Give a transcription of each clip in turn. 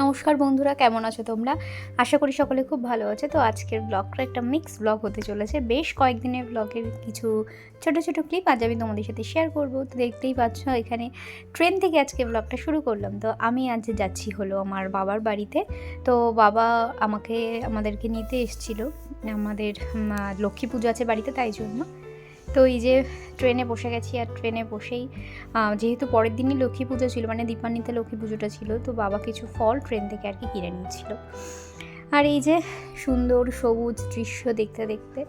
নমস্কার বন্ধুরা, কেমন আছো তোমরা? আশা করি সকলে খুব ভালো আছে। তো আজকের ব্লগটা একটা মিক্স ব্লগ হতে চলেছে। বেশ কয়েকদিনের ব্লগের কিছু ছোট ছোট ক্লিপ আজ আমি তোমাদের সাথে শেয়ার করব। তো দেখতেই পাচ্ছ, এখানে ট্রেন থেকে আজকে ব্লগটা শুরু করলাম। তো আমি আজ যাচ্ছি হলো আমার বাবার বাড়িতে। তো বাবা আমাকে, আমাদেরকে নিতে এসেছিল। আমাদের লক্ষ্মী পুজো আছে বাড়িতে, তাই জন্য। তো এই যে ট্রেনে বসে গেছি আর ট্রেনে বসেই যেহেতু পরের দিনই লক্ষ্মী পুজো ছিল মানে দীপান্বিতে লক্ষ্মী পুজোটা ছিল, তো বাবা কিছু ফল ট্রেন থেকে আর কি কিনে নিয়েছিল। আর এই যে সুন্দর সবুজ দৃশ্য দেখতে দেখতে,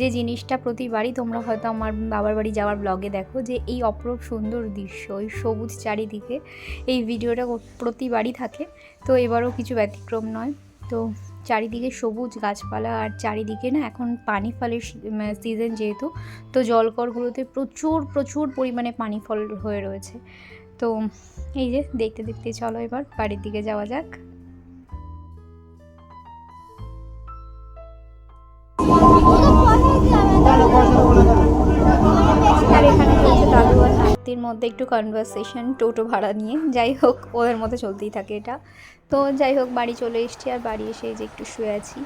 যে জিনিসটা প্রতিবারই তোমরা হয়তো আমার বাবার বাড়ি যাওয়ার ব্লগে দেখো, যে এই অপরূপ সুন্দর দৃশ্য, ওই সবুজ চারিদিকে, এই ভিডিওটা প্রতিবারই থাকে। তো এবারও কিছু ব্যতিক্রম নয়। তো চারিদিকে সবুজ গাছপালা আর চারিদিকে না এখন পানি ফলের সিজন যেহেতু, তো জলকরগুলোতে প্রচুর প্রচুর পরিমাণে পানি ফল হয়ে রয়েছে। তো এই যে দেখতে দেখতে চলো এবার, বাড়ির দিকে যাওয়া যাক। আর মধ্যে একটু কনভারসেশন টোটো ভাড়া নিয়ে যাই হোক ওদের মধ্যে চলতেই থাকে এটা। তো যাই হোক বাড়ি চলে এসেছি আর বাড়ি এসে এই যে একটু শুয়ে আছি।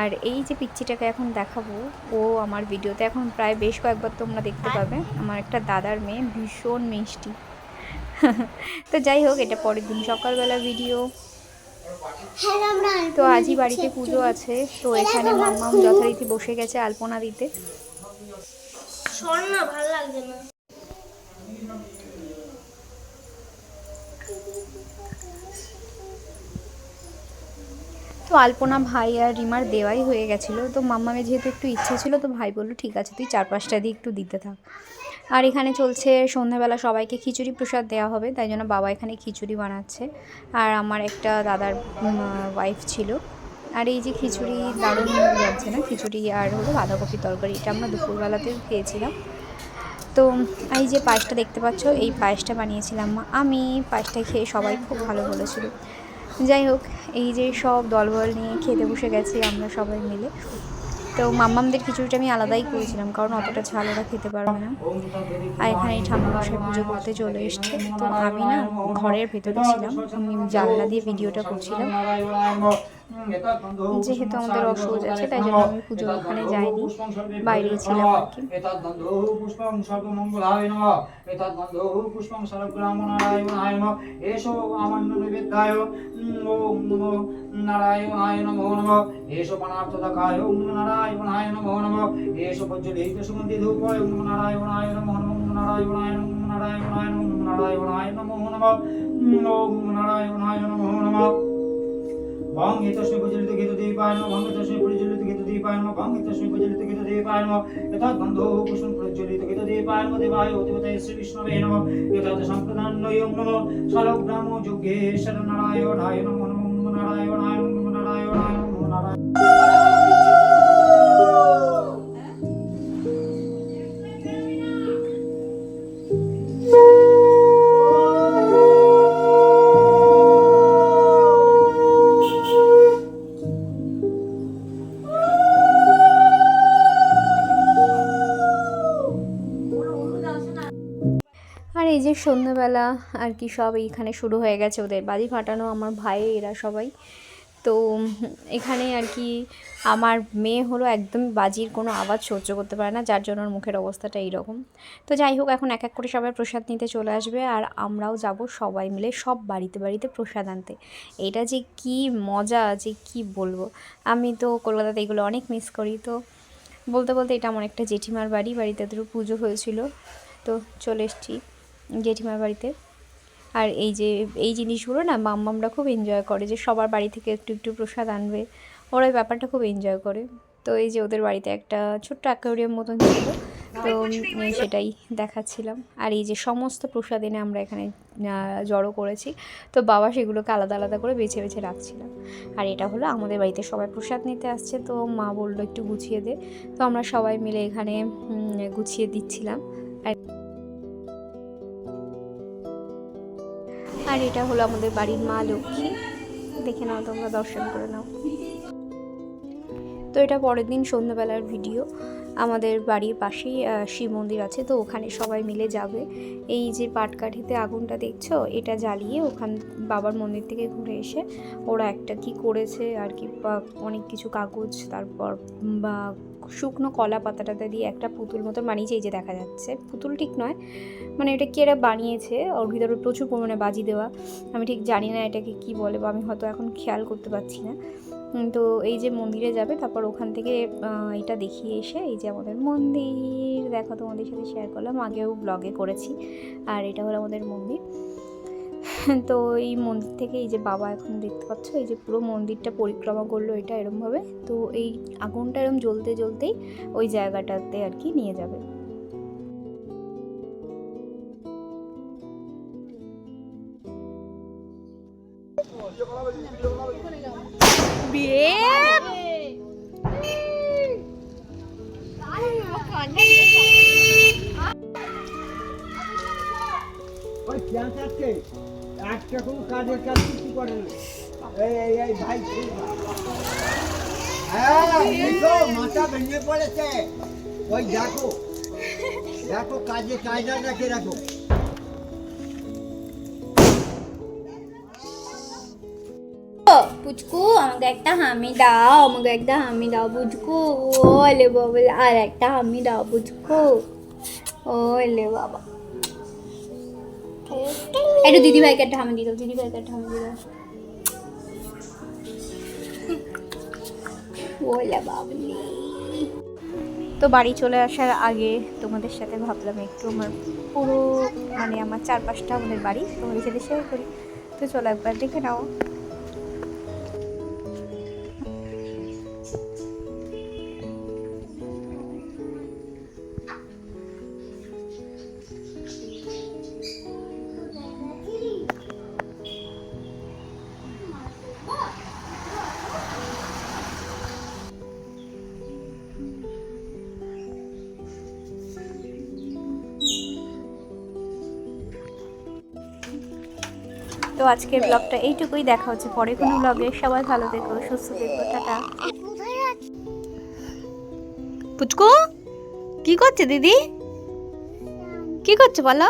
আর এই যে পিচ্চিটাকে এখন দেখাবো ও আমার ভিডিওতে এখন প্রায় বেশ কয়েকবার তোমরা দেখতে পাবে। আমার একটা দাদার মেয়ে ভীষণ মিষ্টি। তো যাই হোক এটা পরের দিন সকালবেলা ভিডিও তো আজই বাড়িতে পুজো আছে তো এখানে মাম্মাম যথারীতি বসে গেছে আলপনা দিতে। শোন না ভালো লাগছে না। তো আলপনা ভাই আর রিমার দেওয়াই হয়ে গেছিল। তো মাম্মামের যেহেতু একটু ইচ্ছে ছিল, তো ভাই বলল, ঠিক আছে, তুই চার পাঁচটা দিয়ে একটু দিতে থাক। আর এখানে চলছে সন্ধ্যাবেলা সবাইকে খিচুড়ি প্রসাদ দেওয়া হবে, তাই জন্য বাবা এখানে খিচুড়ি বানাচ্ছে। আর আমার একটা দাদার ওয়াইফ ছিল। আর এই যে খিচুড়ি দারুণ লাগছে না? খিচুড়ি আর হলো বাঁধাকপির তরকারি, এটা আমরা দুপুরবেলাতেও খেয়েছিলাম। তো এই যে পায়েসটা দেখতে পাচ্ছ, এই পায়েসটা বানিয়েছিলাম আমি। পায়েসটা খেয়ে সবাই খুব ভালো বলেছিল। যাই হোক, এই যে সব দলবল নিয়ে খেতে বসে গেছি আমরা সবাই মিলে। তো মাম্মামদের খিচুড়িটা আমি আলাদাই করেছিলাম, কারণ অতটা ঝাল ওরা খেতে পারবে না। আর এখানে ঠাকুর মশাই পুজো করতে চলে এসছে। তো আমি না ঘরের ভেতরে ছিলাম, আমি জানলা দিয়ে ভিডিওটা করছিলাম। যেহেতু আমাদের অসহজ আছে তাই জন্য আমি পুজো ওখানে যাইনি বাইরেই ছিলাম আর কি। এতদ্বন্ধৌ পুষ্পং সর্বমঙ্গলায় নমঃ এতদ্বন্ধৌ পুষ্পং সর্বগ্রামনারায়ণায় নমঃ এষো আমান্য নিবেদ্যায় ওম নমো নারায়ণায় নমো নমঃ এষো পানার্থদকায় ওম নমো নারায়ণায় নমো নমঃ এষো প্রজ্বলিত সুগন্ধি ধূপায় ওম নমো নারায়ণায় নমঃ নমো নারায়ণায় নমঃ নারায়ণায় নমঃ নারায়ণায় নমো নমঃ ওম নারায়ণায় নমো নমঃ ভঙ্গে তস্মৈ প্রজ্বলিত গীত দীপায় নমঃ ভঙ্গে তস্মৈ প্রচলিত গীত দীপায় নমঃ ভঙ্গে তস্মৈ প্রচলিত গীত দীপায় নমঃ এতৎ গন্ধো কুসুম প্রজ্বলিত গীত দীপায় নমঃ দেবায় অতিপতয়ে শ্রী বিষ্ণবে নমঃ এতৎ সম্প্রদান্নয়ং নমঃ শালগ্রাম যজ্ঞেশ্বর নারায়ণায় নমঃ নারায়ণ নারায়ণায় নমঃ নারায়ণায় নমঃ নারায়ণ আর এই যে সন্ধ্যাবেলা আর কি সব এইখানে শুরু হয়ে গেছে, ওদের বাজি ফাটানো, আমার ভাই, এরা সবাই। তো এখানে আর কি আমার মেয়ে হলো একদম বাজির কোনো আওয়াজ সহ্য করতে পারে না, যার জন্য ওর মুখের অবস্থাটা এইরকম। তো যাই হোক, এখন এক এক করে সবাই প্রসাদ নিতে চলে আসবে আর আমরাও যাব সবাই মিলে সব বাড়িতে বাড়িতে প্রসাদ আনতে। এটা যে কি মজা, যে কি বলব? আমি তো কলকাতাতে এগুলো অনেক মিস করি। তো বলতে বলতে এটা আমার একটা জেঠিমার বাড়ি, বাড়িতে তো পুজো হয়েছিল। তো চলে এসেছি। জেঠিমার বাড়িতে। আর এই যে, এই জিনিসগুলো না মাম্মামরা খুব এনজয় করে যে সবার বাড়ি থেকে একটু একটু প্রসাদ আনবে। ওরা ব্যাপারটা খুব এনজয় করে। তো এই যে ওদের বাড়িতে একটা ছোট্ট অ্যাকোয়ারিয়াম মতন ছিল। তো সেটাই দেখাচ্ছিলাম। আর এই যে সমস্ত প্রসাদ এনে আমরা এখানে জড়ো করেছি। তো বাবা সেগুলোকে আলাদা আলাদা করে বেছে বেছে রাখছিলাম আর এটা হলো আমাদের বাড়িতে সবাই প্রসাদ নিতে আসছে। তো মা বলল একটু গুছিয়ে দে। তো আমরা সবাই মিলে এখানে গুছিয়ে দিচ্ছিলাম। আর আর এটা হলো আমাদের বাড়ির মা লক্ষ্মী। দেখে নাও তোমরা, দর্শন করে নাও। তো এটা পরের দিন সন্ধ্যাবেলার ভিডিও। আমাদের বাড়ির পাশেই শিব মন্দির আছে, তো ওখানে সবাই মিলে যাবে। এই যে পাটকাঠিতে আগুনটা দেখছ, এটা জ্বালিয়ে ওখান, বাবার মন্দির থেকে ঘুরে এসে ওরা একটা কি করেছে আর কি অনেক কিছু কাগজ, তারপর বা শুকনো কলা পাতা টাতা দিয়ে একটা পুতুল মতো বানিয়েছে, এই যে দেখা যাচ্ছে। পুতুল ঠিক নয় মানে এটা কি এরা বানিয়েছে? ওর ভিতরে প্রচুর পরিমাণে বাজি দেওয়া। আমি ঠিক জানি না এটাকে কি বলে, বা আমি হয়তো এখন খেয়াল করতে পারছি না। তো এই যে মন্দিরে যাবে, তারপর ওখান থেকে এটা দেখিয়ে এসে এই যে আমাদের মন্দির, দেখো তোমাদের সাথে শেয়ার করলাম, আগেও ব্লগে করেছি, আর এটা হলো আমাদের মন্দির। তো এই মন্দির থেকে এই যে বাবা এখন দেখতে পাচ্ছ, এই যে পুরো মন্দিরটা পরিক্রমা করল এটা এরমভাবে, তো এই আগুনটা এরম জ্বলতে জ্বলতেই ওই জায়গাটাতে আর কি নিয়ে যাবে। ওই ক্যান্সারকে একটা কোনো কিছু করে না। এই এই হ্যাঁ দেখো মাথা ভেঙে পড়েছে। ওই দেখো দেখো কাজে কায়দা রেখে রাখো পুচকু আমাকে একটা হামি দাও আমাকে একটা হামি দাও পুচকু ওলে বাবা আর একটা হামি দাও পুচকু ওলে বাবা। একটু দিদি ভাইকে একটা হামি দিয়ে দাও দিদি ভাইকে একটা হামি দিয়ে ওলে বাবলি তো বাড়ি চলে আসার আগে তোমাদের সাথে ভাবলাম একটু আমার পুরো মানে আমার চারপাশটা আমাদের বাড়ি তোমাদের সাথে শেয়ার করি। তো চলো একবার দেখে নাও। তো আজকের ব্লগটা এইটুকুই। দেখা হচ্ছে পরে কোনো ব্লগে সবাই ভালো দেখো সুস্থ দেখো টাটা। পুচকু, কি করছে দিদি? কি করছে বলো?